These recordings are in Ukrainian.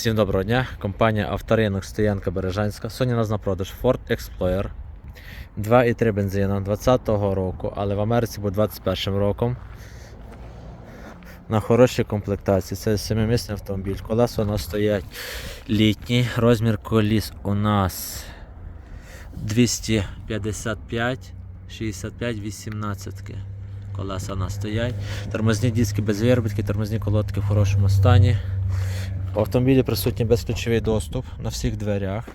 Всім доброго дня. Компанія Авторинок Стоянка Бережанська. Сьогодні нас на продаж Ford Explorer 2,3 бензина 20-го року, але в Америці був 21 роком. На хорошій комплектації. Це 7-місний автомобіль. Колеса у нас стоять літні. Розмір коліс у нас 255, 65, 18. Колеса у нас стоять. Тормозні диски без виробітки, тормозні колодки в хорошому стані. В автомобілі присутній безключовий доступ на всіх дверях.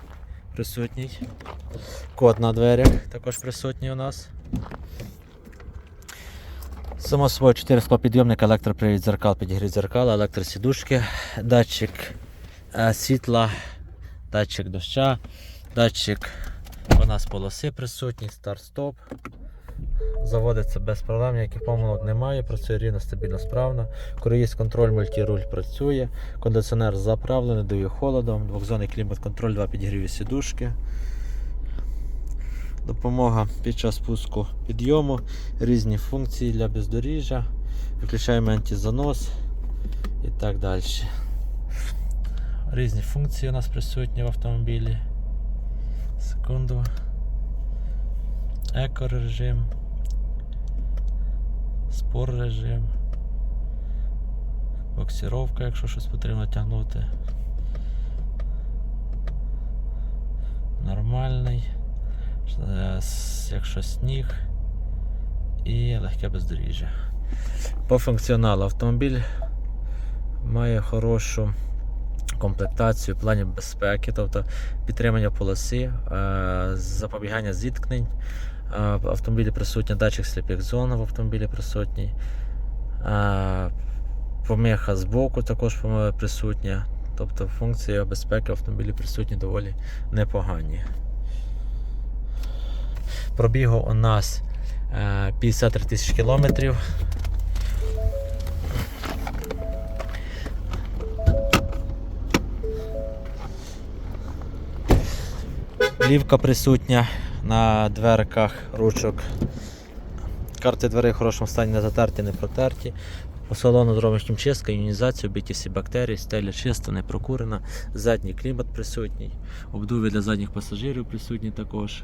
Присутній. Код на дверях також присутній у нас. Само собою 4 склопідйомника, електропривід дзеркал, підігрів дзеркал, електросідушки, датчик е, світла, датчик доща, датчик у нас полоси присутній, старт-стоп. Заводиться без проблем, ніяких помилок немає, працює рівно, стабільно, справно. Круїз контроль, мультируль працює, кондиціонер заправлений, дує холодом, двохзонний клімат-контроль, два підігріві сідушки. Допомога під час спуску підйому, різні функції для бездоріжжя, виключаємо антизанос і так далі. Різні функції у нас присутні в автомобілі. Секунду. Еко-режим. Спор режим. Боксіровка, якщо щось потрібно тягнути. Нормальний. Е, Якщо сніг і легке бездоріжжя. По функціоналу автомобіль має хорошу комплектацію в плані безпеки, тобто підтримання полоси, е, запобігання зіткнень. Е, В автомобілі присутня датчик сліпих зон, в автомобілі присутній. Е, Помиха з боку також присутня. Тобто функції безпеки в автомобілі присутні доволі непогані. Пробігу у нас е, 53 тисячі кілометрів. Плівка присутня на дверках ручок. Карти дверей в хорошому стані не затерті, не протерті. По салону зробимо хімчистка, іонізацію, биті всі бактерії, стеля чиста, не прокурена. Задній клімат присутній. Обдуви для задніх пасажирів присутні також.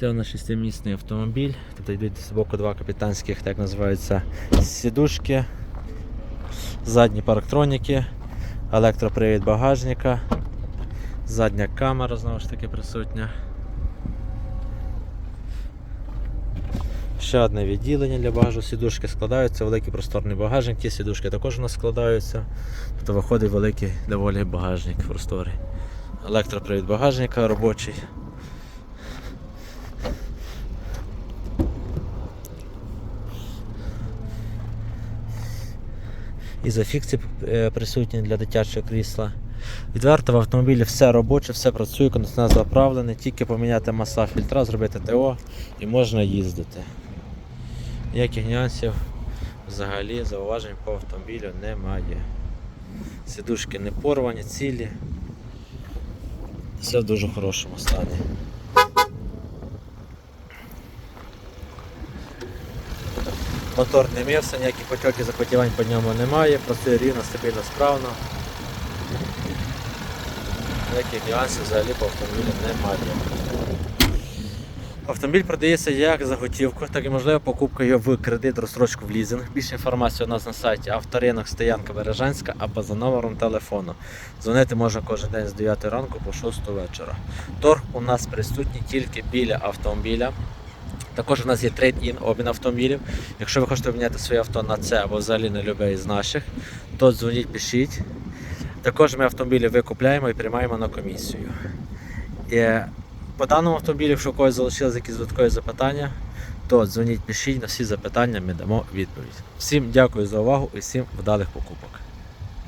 Це у нас шестимісний автомобіль. Тут йдуть з боку два капітанських, так називаються, сідушки, задні парктроніки, електропривід багажника. Задня камера знову ж таки присутня. Ще одне відділення для багажу. Сідушки складаються, великий просторний багажник. Ті сідушки також у нас складаються. Тобто виходить великий доволі багажник просторий. Електропривід багажника робочий. Ізофікси е, присутні для дитячого крісла. Відверто в автомобілі все робоче, все працює, кондиціонер заправлений, тільки поміняти маса фільтра, зробити ТО і можна їздити. Ніяких нюансів взагалі зауважень по автомобілю немає. Сідушки не порвані, цілі. Все в дуже хорошому стані. Мотор не мився, ніяких потьоків запотівань по ньому немає, працює рівно, стабільно, справно. Ніяких нюансів взагалі по автомобілю немає. Автомобіль продається як за готівку, так і можливо покупка його в кредит, розстрочку в лізинг. Більше інформації у нас на сайті авторинок Стоянка Бережанська або за номером телефону. Дзвонити можна кожен день з 9 ранку по 6 вечора. Торг у нас присутній тільки біля автомобіля. Також у нас є трейд-ін обмін автомобілів. Якщо ви хочете обміняти своє авто на це або взагалі на любе із наших, то дзвоніть, пишіть. Також ми автомобілі викупляємо і приймаємо на комісію. І по даному автомобілю, якщо у когось залишилися якісь додаткові запитання, то дзвоніть, пишіть на всі запитання, ми дамо відповідь. Всім дякую за увагу і всім вдалих покупок.